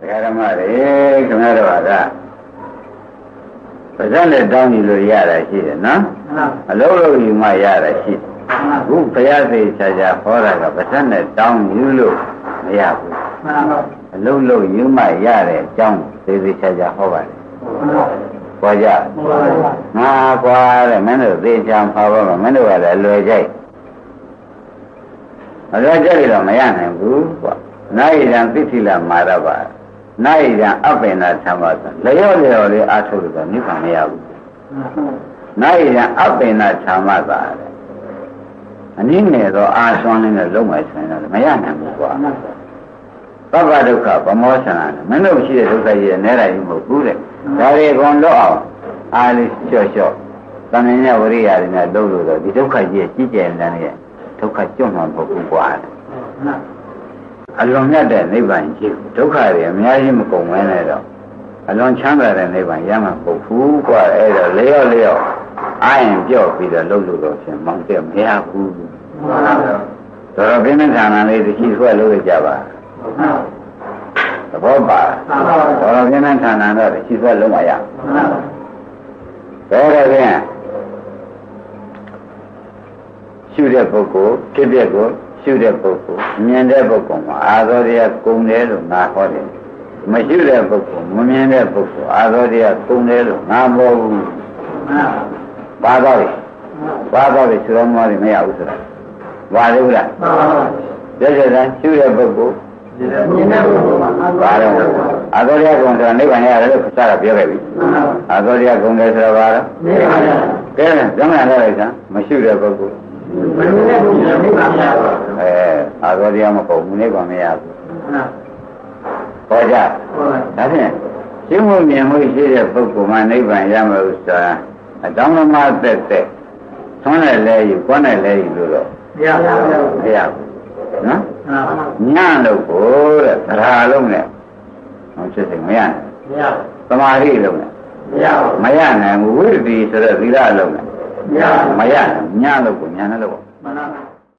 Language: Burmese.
ဒကာဓမ္မတွေခင်ဗျားတို့ကပါဇက်နဲ့တောင်းယူလို့ရတာရှိတယ်နော်အလုံးလုံးယူမှရတာရှိတယ်အခုဘုရားသေချာချာဟောတာကပါဇက်နဲ့တောင်းယူလို့မရဘူးအလုံးလုံးယူမှရတဲ့အကြောင်းသေသေးချာချာဟောပါတယ်ဟောကြငါကွာတဲ့မင်းတို့သေချာဟောပါမမင်းတို့ကလည်းလွယ်ကြိုက်အလွယ်ကြိုက်တော့မရနိုင်ဘူးကွာနိုင်ရန်သိတိလာမာရပါ နိုင်ရန်အပင်နာသံပါဆိုလျော့လျော့လေးအားထုတ်လို့နိဗ္ဗာန်မရဘူးနိုင်ရန်အပင်နာသံပါတဲ့အနည်းငယ်သောအာသွန်းလေးနဲ့လုံးဝဆင်းတော့မရနိုင်ဘူးကွာသဗ္ဗဒုက္ခဗမောသနာမင်းတို့ရှိတဲ့ဒုက္ခကြီးနဲ့နေတာကြီးမဟုတ်ဘူးတဲ့ဒါတွေကုန်တော့အောင်အားလေးလျှော့လျှော့တဏှာနဲ့ဝရိယတွေနဲ့လုံးလို့တော့ဒီဒုက္ခကြီးကြီးကျယ်နေတဲ့ဒုက္ခကျွတ်မှာမဟုတ်ဘူးကွာ အလွန်မြတ်တဲ့နိဗ္ဗာန်ကြီးဒုက္ခတွေအများကြီးမကုန်ဝဲနဲ့တော့အလွန်ချမ်းသာတဲ့နိဗ္ဗာန်ရမှာပုတ်ဘူးကွာအဲ့တော့လျော့လျော့အာရင်ပြော့ပြီးတော့လှုပ်လို့တော့ရှင်မောင်းတဲ့မရဘူးတော်တော်ပြင်းပြင်းထန်ထန်လေးသိရှိဆွဲလို့ကြပါသဘောပါတော်တော်ပြင်းပြင်းထန်ထန်တော့သိရှိဆွဲလုံးမရဘယ်တော့ပြန်ရှုတဲ့ပုဂ္ဂိုလ်ဖြစ်တဲ့ကို ရှုတဲ့ပုဂ္ဂိုလ်မြင်တဲ့ပုဂ္ဂိုလ်မှာအာသောတရားကုံတယ်လို့ငါဟောတယ်မရှုတဲ့ပုဂ္ဂိုလ်မမြင်တဲ့ပုဂ္ဂိုလ်အာသောတရားကုံတယ်လို့ငါမဟုတ်ဘူးပါတော့ပြီပါတော့ပြီဆိုတော့မရမရဘူးဆိုတာပါလေဘူးလားပြည့်စုံတဲ့ရှုတဲ့ပုဂ္ဂိုလ်မြင်တဲ့ပုဂ္ဂိုလ်မှာပါတော့အာသောတရားကုံတယ်နိဗ္ဗာန်ရတယ်လို့ခစားတာပြောခဲ့ပြီအာသောတရားကုံတယ်ဆိုတာပါတော့နိဗ္ဗာန်ကဲဇမန်ရလိုက်စမ်းမရှုတဲ့ပုဂ္ဂိုလ် မမြင်တဲ့ပုဂ္ဂိုလ်နိဗ္ဗာန်ရပါအဲအာသောတရားမပေါ့ဘူးနိဗ္ဗာန်မရဘူးဟောကြဒါဖြင့်ရှင်းမှုမြင်မှုရှိတဲ့ပုဂ္ဂိုလ်မှနိဗ္ဗာန်ရမှာဥစ္စာအတောင်းမသက်သက်သွန်းနဲ့လဲယူကွန်းနဲ့လဲယူလို့တော့မရပါဘူးမရဘူးနော်ညလို့ကိုတဲ့သရာလုံးနဲ့ဟောဖြစ်စိတ်မရနိုင်မရသမာဓိလုံးနဲ့မရမရနိုင်ဘူးဝိရတိဆိုတဲ့သီလလုံးနဲ့ မရမရညလို့ကိုညာနဲ့လို့မှန်ပါ